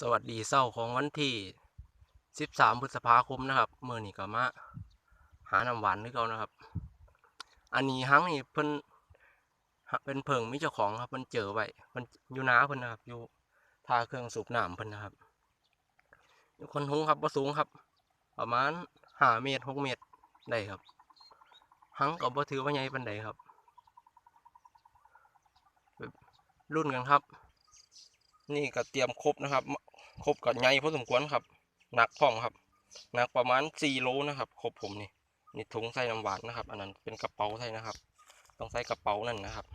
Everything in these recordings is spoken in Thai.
สวัสดีเศร้าของวันที่ 13 พฤษภาคมนะครับเมื่อนี้ก็มาหาน้ำหวานด้วยกันนะครับ อันนี้หังนี่เพิ่นเป็นเพิงมีเจ้าของครับเพิ่นเจอไว้เพิ่นอยู่น้าเพิ่นนะครับ อยู่ทาเครื่องสูบน้ำเพิ่นนะครับอยู่คนหุงครับบ่สูงครับ ประมาณ5เมตร6เมตรได้ครับหังก็บ่ถือว่าใหญ่ปานใดครับแบบรุ่นกันครับ นี่ก็เตรียมครบนะครับ ครบกับใหญ่พอสมควรครับ หนักพร้อมครับ หนักประมาณสี่โลนะครับ ครบผมนี่ นี่ถุงใส่น้ำหวานนะครับ อันนั้นเป็นกระเป๋าใส่นะครับ ต้องใส่กระเป๋านั่นนะครับ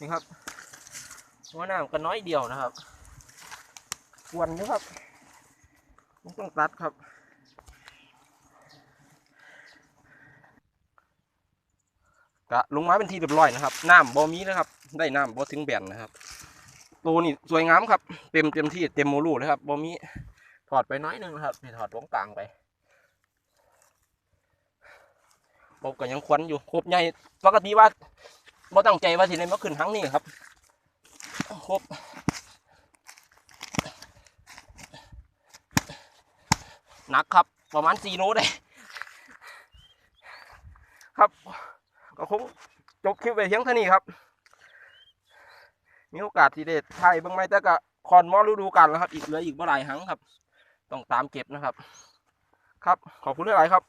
นี่ครับหัวหน้ำก็น้อยเดียวนะครับกวนอยู่ครับต้องตัดครับ กะลงมาเป็นทีเรียบร้อยนะครับน้ำบ่มีนะครับ ได้น้ำบ่ถึงแบนนะครับตัวนี่สวยงามครับ เต็มเต็มที่เต็มโมลูเลยครับบ่มีถอดไปน้อยนึงนะครับนี่ถอดตรงกลางไปผมก็ยังควันอยู่ครบใหญ่ปกติว่าบ่ตั้งใจว่าสิได้มาขึ้นทั้งนี้ครับครบหนักครับ ประมาณ4โลได้ ครับ ก็คงจบคลิปไปเพียงเท่านี้ครับ มีโอกาสที่เด็ดไทยบ้างไหมแต่ก็คอนมอฤดูกาลแล้วครับ อีกเหลืออีกเมื่อหร่หังครับ ต้องตามเก็บนะครับ ครับขอบคุณหลายครับ